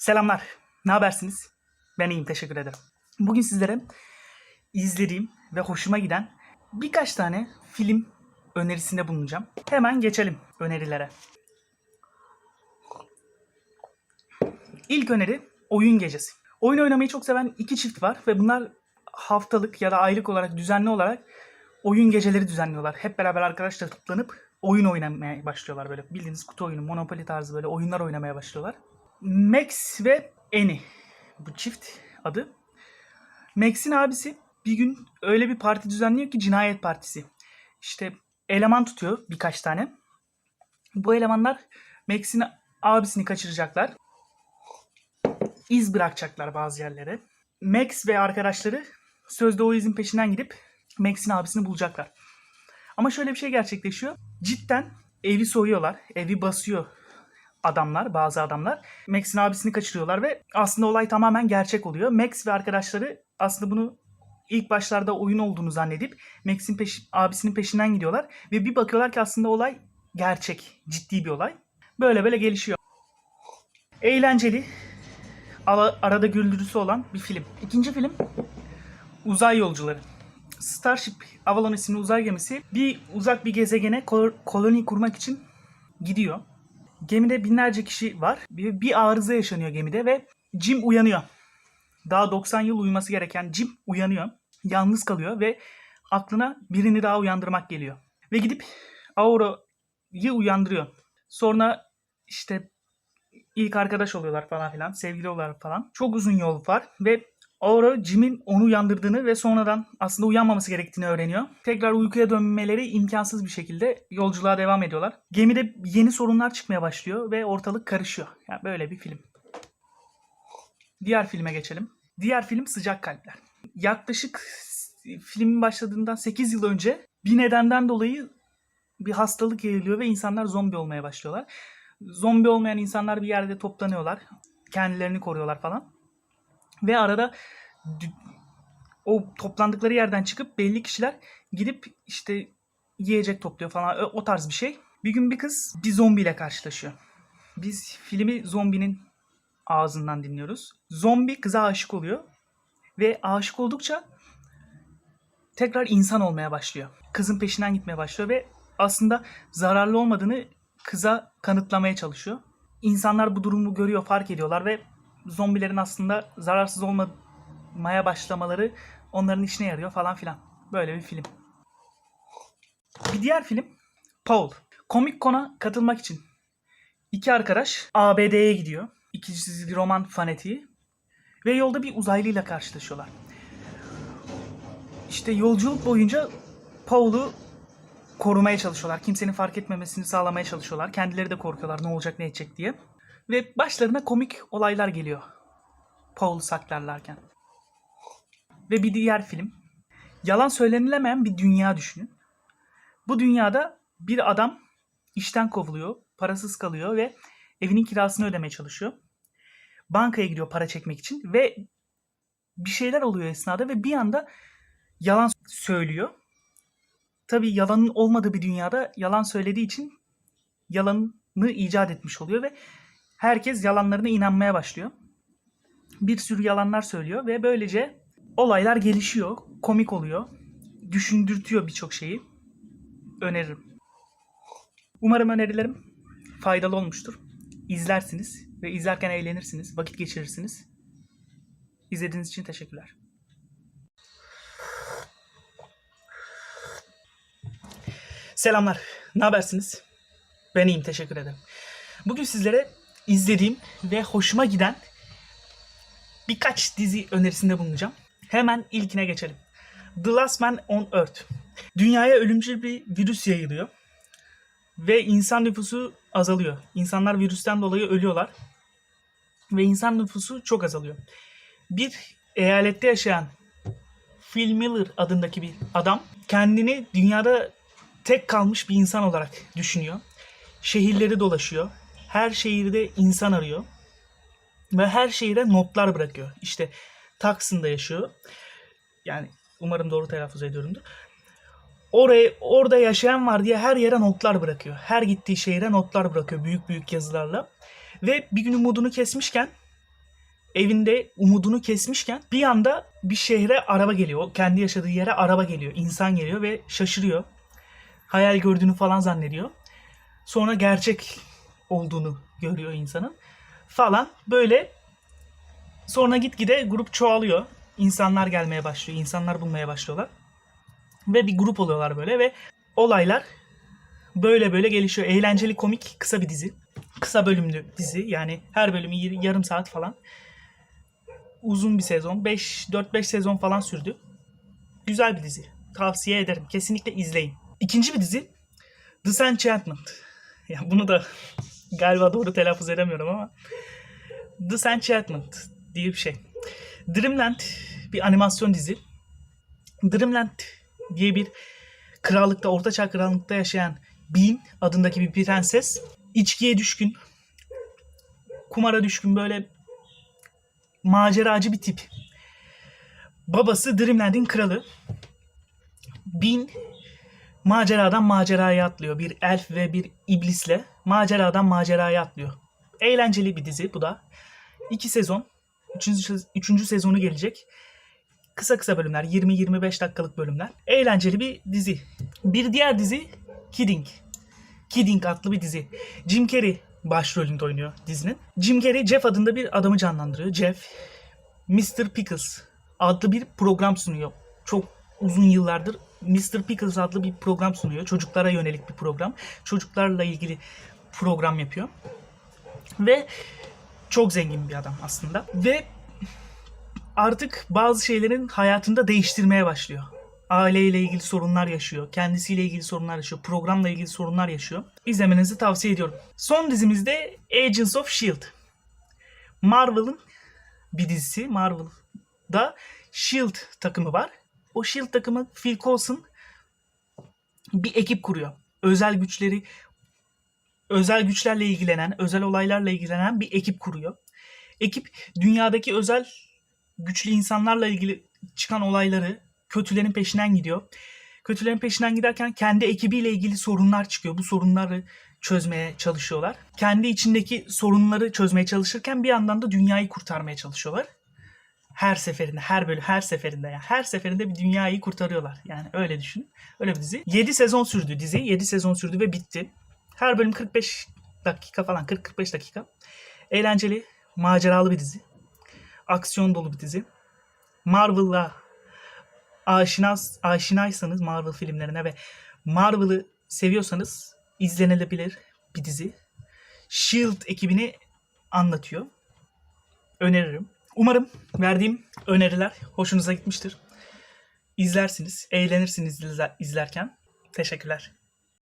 Selamlar. Ne habersiniz? Ben iyiyim, teşekkür ederim. Bugün sizlere izlediğim ve hoşuma giden birkaç tane film önerisinde bulunacağım. Hemen geçelim önerilere. İlk öneri Oyun Gecesi. Oyun oynamayı çok seven iki çift var ve bunlar haftalık ya da aylık olarak düzenli olarak oyun geceleri düzenliyorlar. Hep beraber arkadaşlar toplanıp oyun oynamaya başlıyorlar böyle. Bildiğiniz kutu oyunu, Monopoly tarzı böyle oyunlar oynamaya başlıyorlar. Max ve Annie bu çift adı. Max'in abisi bir gün öyle bir parti düzenliyor ki cinayet partisi. İşte eleman tutuyor birkaç tane. Bu elemanlar Max'in abisini kaçıracaklar. İz bırakacaklar bazı yerlere. Max ve arkadaşları sözde o izin peşinden gidip Max'in abisini bulacaklar. Ama şöyle bir şey gerçekleşiyor. Cidden evi soyuyorlar. Evi basıyor adamlar, bazı adamlar. Max'in abisini kaçırıyorlar ve aslında olay tamamen gerçek oluyor. Max ve arkadaşları aslında bunu ilk başlarda oyun olduğunu zannedip Max'in peş, abisinin peşinden gidiyorlar ve bir bakıyorlar ki aslında olay gerçek, ciddi bir olay. Böyle böyle gelişiyor. Eğlenceli, ara- arada güldürüsü olan bir film. İkinci film Uzay Yolcuları. Starship Avalon isimli uzay gemisi bir uzak bir gezegene kol- koloni kurmak için gidiyor. Gemide binlerce kişi var. Bir, bir arıza yaşanıyor gemide ve Jim uyanıyor. Daha 90 yıl uyuması gereken Jim uyanıyor. Yalnız kalıyor ve aklına birini daha uyandırmak geliyor. Ve gidip Aurora'yı uyandırıyor. Sonra işte ilk arkadaş oluyorlar falan filan. Sevgili oluyorlar falan. Çok uzun yol var ve Aura Jim'in onu uyandırdığını ve sonradan aslında uyanmaması gerektiğini öğreniyor. Tekrar uykuya dönmeleri imkansız bir şekilde yolculuğa devam ediyorlar. Gemide yeni sorunlar çıkmaya başlıyor ve ortalık karışıyor. Yani böyle bir film. Diğer filme geçelim. Diğer film Sıcak Kalpler. Yaklaşık filmin başladığından 8 yıl önce bir nedenden dolayı bir hastalık yayılıyor ve insanlar zombi olmaya başlıyorlar. Zombi olmayan insanlar bir yerde toplanıyorlar. Kendilerini koruyorlar falan. Ve arada o toplandıkları yerden çıkıp belli kişiler gidip işte yiyecek topluyor falan o tarz bir şey. Bir gün bir kız bir zombiyle karşılaşıyor. Biz filmi zombinin ağzından dinliyoruz. Zombi kıza aşık oluyor ve aşık oldukça tekrar insan olmaya başlıyor. Kızın peşinden gitmeye başlıyor ve aslında zararlı olmadığını kıza kanıtlamaya çalışıyor. İnsanlar bu durumu görüyor, fark ediyorlar ve zombilerin aslında zararsız olmaya başlamaları onların işine yarıyor falan filan. Böyle bir film. Bir diğer film Paul. Comic Con'a katılmak için iki arkadaş ABD'ye gidiyor. İki çizgi roman fanatiği. Ve yolda bir uzaylıyla karşılaşıyorlar. İşte yolculuk boyunca Paul'u korumaya çalışıyorlar. Kimsenin fark etmemesini sağlamaya çalışıyorlar. Kendileri de korkuyorlar ne olacak ne edecek diye. Ve başlarına komik olaylar geliyor. Paul'u saklarlarken. Ve bir diğer film. Yalan söylenilemeyen bir dünya düşünün. Bu dünyada bir adam işten kovuluyor, parasız kalıyor ve evinin kirasını ödemeye çalışıyor. Bankaya gidiyor para çekmek için ve bir şeyler oluyor esnada ve bir anda yalan söylüyor. Tabii yalanın olmadığı bir dünyada yalan söylediği için yalanı icat etmiş oluyor ve herkes yalanlarına inanmaya başlıyor. Bir sürü yalanlar söylüyor ve böylece olaylar gelişiyor, komik oluyor, düşündürtüyor birçok şeyi. Öneririm. Umarım önerilerim faydalı olmuştur. İzlersiniz ve izlerken eğlenirsiniz, vakit geçirirsiniz. İzlediğiniz için teşekkürler. Selamlar. Ne habersiniz? Ben iyiyim, teşekkür ederim. Bugün sizlere izlediğim ve hoşuma giden birkaç dizi önerisinde bulunacağım. Hemen ilkine geçelim. The Last Man on Earth. Dünyaya ölümcül bir virüs yayılıyor. Ve insan nüfusu azalıyor. İnsanlar virüsten dolayı ölüyorlar. Ve insan nüfusu çok azalıyor. Bir eyalette yaşayan Phil Miller adındaki bir adam kendini dünyada tek kalmış bir insan olarak düşünüyor. Şehirleri dolaşıyor. Her şehirde insan arıyor. Ve her şehire notlar bırakıyor. İşte Taksim'de yaşıyor. Yani umarım doğru telaffuz ediyorumdur. Oraya, orada yaşayan var diye her yere notlar bırakıyor. Her gittiği şehire notlar bırakıyor büyük büyük yazılarla. Ve bir gün umudunu kesmişken evinde umudunu kesmişken bir anda bir şehre araba geliyor. Kendi yaşadığı yere araba geliyor. insan geliyor ve şaşırıyor. Hayal gördüğünü falan zannediyor. Sonra gerçek olduğunu görüyor insanın. Falan böyle sonra gitgide grup çoğalıyor. İnsanlar gelmeye başlıyor. insanlar bulmaya başlıyorlar. Ve bir grup oluyorlar böyle ve olaylar böyle böyle gelişiyor. Eğlenceli komik kısa bir dizi. Kısa bölümlü dizi. Yani her bölümü yarım saat falan. Uzun bir sezon. 5 4-5 sezon falan sürdü. Güzel bir dizi. Tavsiye ederim. Kesinlikle izleyin. İkinci bir dizi Disenchantment. Ya bunu da galiba doğru telaffuz edemiyorum ama Disenchantment diye bir şey. Dreamland bir animasyon dizi. Dreamland diye bir krallıkta, ortaçağ krallıkta yaşayan Bean adındaki bir prenses. içkiye düşkün, kumara düşkün böyle maceracı bir tip. Babası Dreamland'in kralı. Bean maceradan maceraya atlıyor. Bir elf ve bir iblisle maceradan maceraya atlıyor. Eğlenceli bir dizi bu da. İki sezon. Üçüncü, üçüncü sezonu gelecek. Kısa kısa bölümler. 20-25 dakikalık bölümler. Eğlenceli bir dizi. Bir diğer dizi Kidding. Kidding adlı bir dizi. Jim Carrey başrolünde oynuyor dizinin. Jim Carrey Jeff adında bir adamı canlandırıyor. Jeff, Mr. Pickles adlı bir program sunuyor. Çok uzun yıllardır Mr. Pickles adlı bir program sunuyor. Çocuklara yönelik bir program. Çocuklarla ilgili program yapıyor. Ve çok zengin bir adam aslında. Ve artık bazı şeylerin hayatında değiştirmeye başlıyor. Aileyle ilgili sorunlar yaşıyor. Kendisiyle ilgili sorunlar yaşıyor. Programla ilgili sorunlar yaşıyor. İzlemenizi tavsiye ediyorum. Son dizimizde Agents of S.H.I.E.L.D. Marvel'ın bir dizisi. Marvel'da S.H.I.E.L.D. takımı var. O S.H.I.E.L.D. takımı Phil Coulson bir ekip kuruyor. Özel güçleri özel güçlerle ilgilenen, özel olaylarla ilgilenen bir ekip kuruyor. Ekip dünyadaki özel güçlü insanlarla ilgili çıkan olayları kötülerin peşinden gidiyor. Kötülerin peşinden giderken kendi ekibiyle ilgili sorunlar çıkıyor. Bu sorunları çözmeye çalışıyorlar. Kendi içindeki sorunları çözmeye çalışırken bir yandan da dünyayı kurtarmaya çalışıyorlar. Her seferinde, her bölüm, her seferinde ya. Her seferinde bir dünyayı kurtarıyorlar. Yani öyle düşün. Öyle bir dizi. 7 sezon sürdü dizi. 7 sezon sürdü ve bitti. Her bölüm 45 dakika falan, 40-45 dakika. Eğlenceli, maceralı bir dizi. Aksiyon dolu bir dizi. Marvel'la aşinas, aşinaysanız Marvel filmlerine ve Marvel'ı seviyorsanız izlenilebilir bir dizi. S.H.I.E.L.D. ekibini anlatıyor. Öneririm. Umarım verdiğim öneriler hoşunuza gitmiştir. İzlersiniz, eğlenirsiniz izler- izlerken. Teşekkürler.